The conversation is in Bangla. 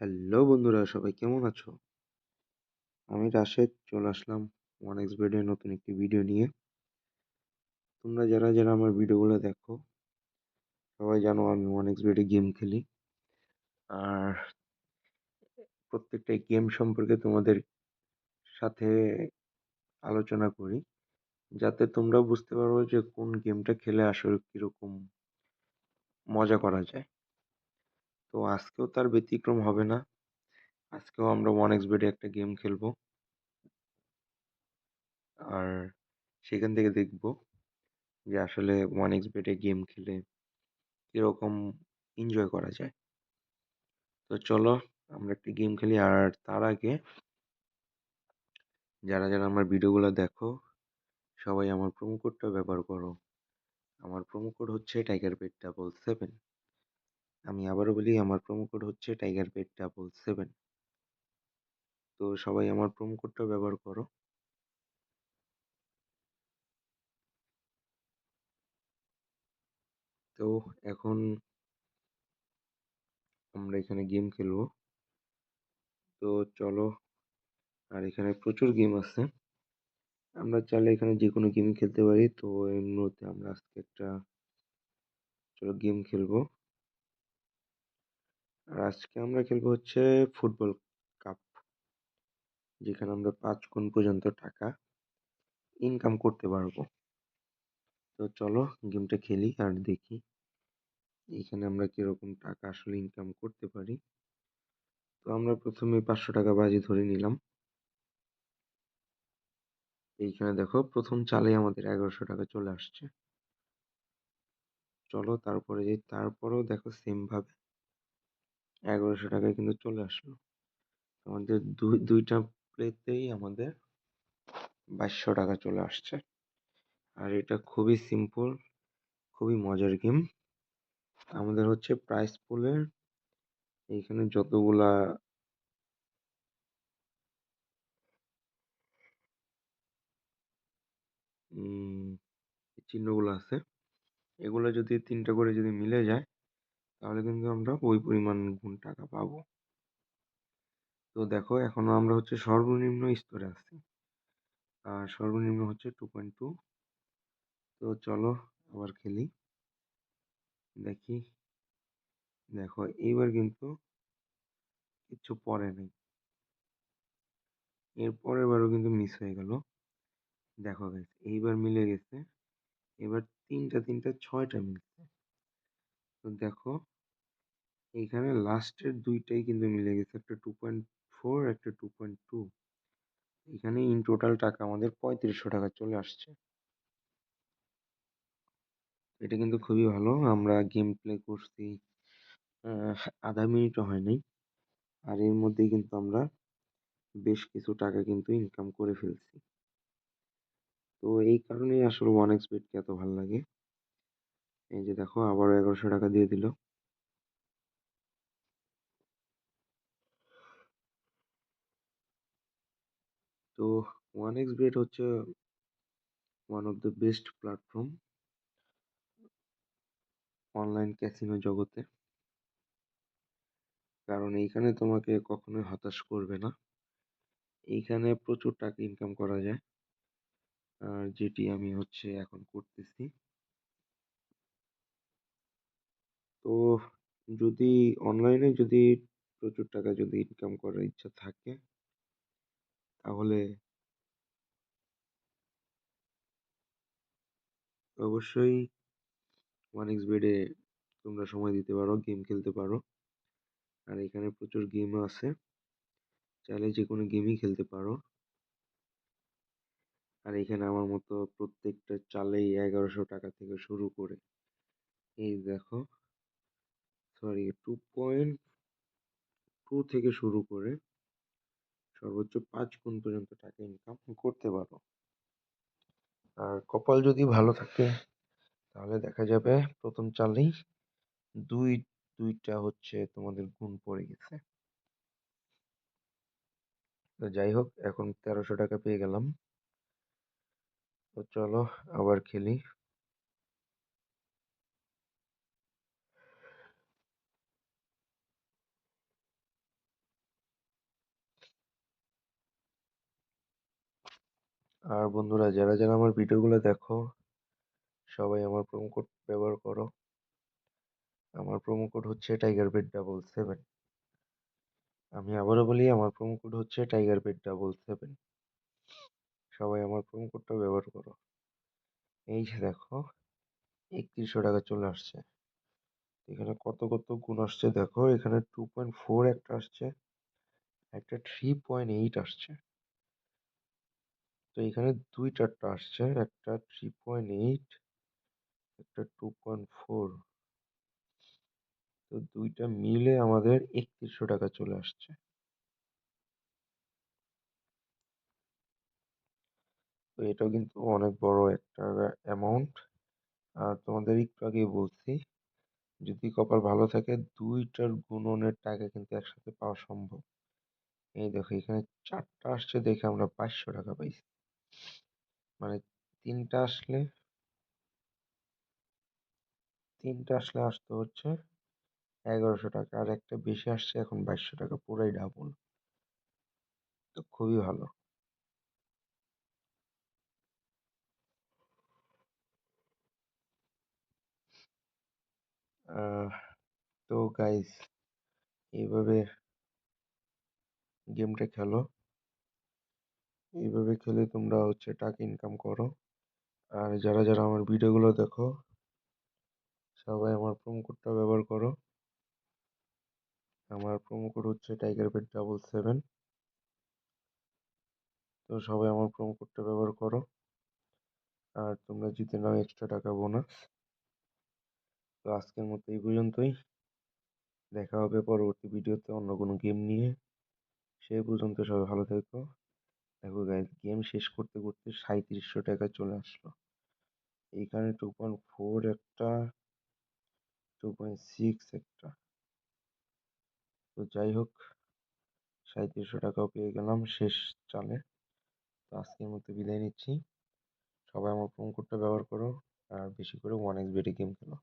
হ্যালো বন্ধুরা, সবাই কেমন আছো? আমি রাশেদ, চলে আসলাম ওয়ান এক্স বেডের নতুন একটি ভিডিও নিয়ে। তোমরা যারা যারা আমার ভিডিওগুলো দেখো, সবাই জানো আমি ওয়ান এক্স বেডে গেম খেলি। আর প্রত্যেকটা গেম সম্পর্কে তোমাদের সাথে আলোচনা করি, যাতে তোমরা বুঝতে পারো যে কোন গেমটা খেলে আসলে কীরকম মজা করা যায়। তো আজকেও তার ব্যতিক্রম হবে না। আজকেও আমরা ওয়ান এক্স বেডে একটা গেম খেলব। আর সেখান থেকে দেখব যে আসলে ওয়ান এক্স বেডে গেম খেলে কীরকম এনজয় করা যায়। তো চলো আমরা একটি গেম খেলি। আর তার আগে যারা যারা আমার ভিডিওগুলো দেখো, সবাই আমার প্রোমো কোডটা ব্যবহার করো। আমার প্রোমো কোড হচ্ছে টাইগার পেট ডাবল সেভেন আমি আবারও বলি, আমার প্রোমো কোড হচ্ছে টাইগার পেট ডাবল সেভেন তো সবাই আমার প্রোমো কোডটা ব্যবহার করো। তো এখন আমরা এখানে গেম খেলব। তো চলো, আর এখানে প্রচুর গেম আছে। আমরা চাইলে এখানে যে কোনো গেমই খেলতে পারি। তো এর মধ্যে আমরা আজকে একটা চলো গেম খেলব। আর আজকে আমরা খেলব হচ্ছে ফুটবল কাপ। যেখানে আমরা পাঁচ গুণ পর্যন্ত টাকা ইনকাম করতে পারব। তো চলো গেমটা খেলি আর দেখি এখানে আমরা কীরকম টাকা আসলে ইনকাম করতে পারি। তো আমরা প্রথমে পাঁচশো টাকা বাজি ধরে নিলাম। এইখানে দেখো প্রথম চালে আমাদের এগারোশো টাকা চলে আসছে। চলো তারপরে যে, তারপরেও দেখো সেম ভাবে এগারোশো টাকায় কিন্তু চলে আসলো। আমাদের দুই, দুইটা প্লেতেই আমাদের বাইশশো টাকা চলে আসছে। আর এটা খুবই সিম্পল খুবই মজার গেম আমাদের হচ্ছে প্রাইস পুলের এইখানে যতগুলা চিহ্নগুলো আছে, এগুলো যদি তিনটা করে যদি মিলে যায় তাহলে কিন্তু আমরা ওই পরিমাণ গুণ টাকা পাবো। তো দেখো, এখনও আমরা হচ্ছে সর্বনিম্ন স্তরে আছি। আর সর্বনিম্ন হচ্ছে টু পয়েন্ট টু তো চলো আবার খেলি। দেখি। দেখো, এইবার কিন্তু কিচ্ছু পরে নেই। এর পরের বারও কিন্তু মিস হয়ে গেল। দেখো গাইস এইবার মিলে গেছে। এবার তিনটা তিনটা, ছয়টা মিলছে। তো দেখো, এইখানে লাস্টের দুইটাই কিন্তু মিলে গেছে। একটা টু পয়েন্ট ফোর একটা টু পয়েন্ট টু এখানে ইন টোটাল টাকা আমাদের পঁয়ত্রিশশো টাকা চলে আসছে। এটা কিন্তু খুবই ভালো, আমরা গেম প্লে করছি। আধা মিনিটও হয়নি আর এর মধ্যেই কিন্তু আমরা বেশ কিছু টাকা কিন্তু ইনকাম করে ফেলছি। তো এই কারণেই আসলে ওয়ান এক্স বেটকে এত ভালো লাগে। এই যে দেখো, আবারও এগারোশো টাকা দিয়ে দিল। তো ওয়ান এক্স বেট হচ্ছে one of the best platform online casino জগতে। কারণ এইখানে তোমাকে কখনোই হতাশ করবে না। এইখানে প্রচুর টাকা ইনকাম করা যায়। আর যেটি আমি হচ্ছে এখন করতেছি। তো যদি অনলাইনে যদি প্রচুর টাকা যদি ইনকাম করার ইচ্ছা থাকে, তাহলে অবশ্যই ওয়ান বেডে তোমরা সময় দিতে পারো গেম খেলতে পারো। আর এখানে প্রচুর গেমও আছে। চাইলে যে কোনো গেমই খেলতে পারো। আর এখানে আমার মতো প্রত্যেকটা চালেই এগারোশো টাকা থেকে শুরু করে। এই দেখো। সরি টু পয়েন্ট টু থেকে শুরু করে সর্বোচ্চ পাঁচ গুণ পর্যন্ত টাকা ইনকাম করতে পারো আর কপাল যদি ভালো থাকে, তাহলে দেখা যাবে প্রথম চালেই দুই, দুইটা হচ্ছে তোমাদের গুণ পড়ে গেছে। তো যাই হোক, এখন তেরোশো টাকা পেয়ে গেলাম। তো চলো আবার খেলি। আর বন্ধুরা, যারা যারা আমার ভিডিওগুলো দেখো, সবাই আমার প্রোমো কোড ব্যবহার করো। আমার প্রোমো কোড হচ্ছে টাইগার বেড ডাবল সেভেন আমি আবারও বলি, আমার প্রোমো কোড হচ্ছে টাইগার বেড ডাবল সেভেন সবাই আমার প্রোমো কোডটা ব্যবহার করো। এই যে দেখো, একত্রিশশো টাকা চলে আসছে। এখানে কত কত গুণ আসছে দেখো, এখানে টু পয়েন্ট ফোর একটা আসছে, একটা থ্রি পয়েন্ট এইট আসছে। তো এখানে দুই চারটা আসছে। একটা থ্রি পয়েন্ট এইট একটা টু পয়েন্ট ফোর তো দুইটা মিলে আমাদের একত্রিশশো টাকা চলে আসছে। তো এটাও কিন্তু অনেক বড় একটা অ্যামাউন্ট আর তোমাদের একটু আগে বলছি, যদি কপাল ভালো থাকে, দুইটার গুণনের টাকা কিন্তু একসাথে পাওয়া সম্ভব। এই দেখো, এখানে চারটা আসছে দেখে আমরা পাঁচশো টাকা পাইছি। মানে তিনটা আসলে তিনটা আসলে আসতে হচ্ছে এগারোশো টাকা। আর একটা বেশি আসছে এখন বাইশশো টাকা, পুরাই ডাবল তো খুবই ভালো। তো গাইস এইভাবে গেমটা খেলো। এইভাবে খেলে তোমরা হচ্ছে টাকা ইনকাম করো। আর যারা যারা আমার ভিডিওগুলো দেখো, সবাই আমার প্রোমো কোডটা ব্যবহার করো। আমার প্রোমো কোড হচ্ছে টাইগার বেড ডাবল সেভেন তো সবাই আমার প্রোমো কোডটা ব্যবহার করো। আর তোমরা জিতে নাও এক্সট্রা টাকা বোনাস তো আজকের মতো এই পর্যন্তই। দেখা হবে পরবর্তী ভিডিওতে অন্য কোনো গেম নিয়ে। সেই পর্যন্ত সবাই ভালো থেকো। দেখো গাইজ গেম শেষ করতে করতে সাঁত্রিশশো টাকা চলে আসলো। এইখানে টু পয়েন্ট ফোর একটা টু পয়েন্ট সিক্স একটা। তো যাই হোক সাঁত্রিশশো টাকাও পেয়ে গেলাম শেষ চালে। তো আজকের মতো বিদায় নিচ্ছি। সবাই আমার প্রোমো কোডটা ব্যবহার করো, আর বেশি করে ওয়ান এক্স বেটে গেম খেলো।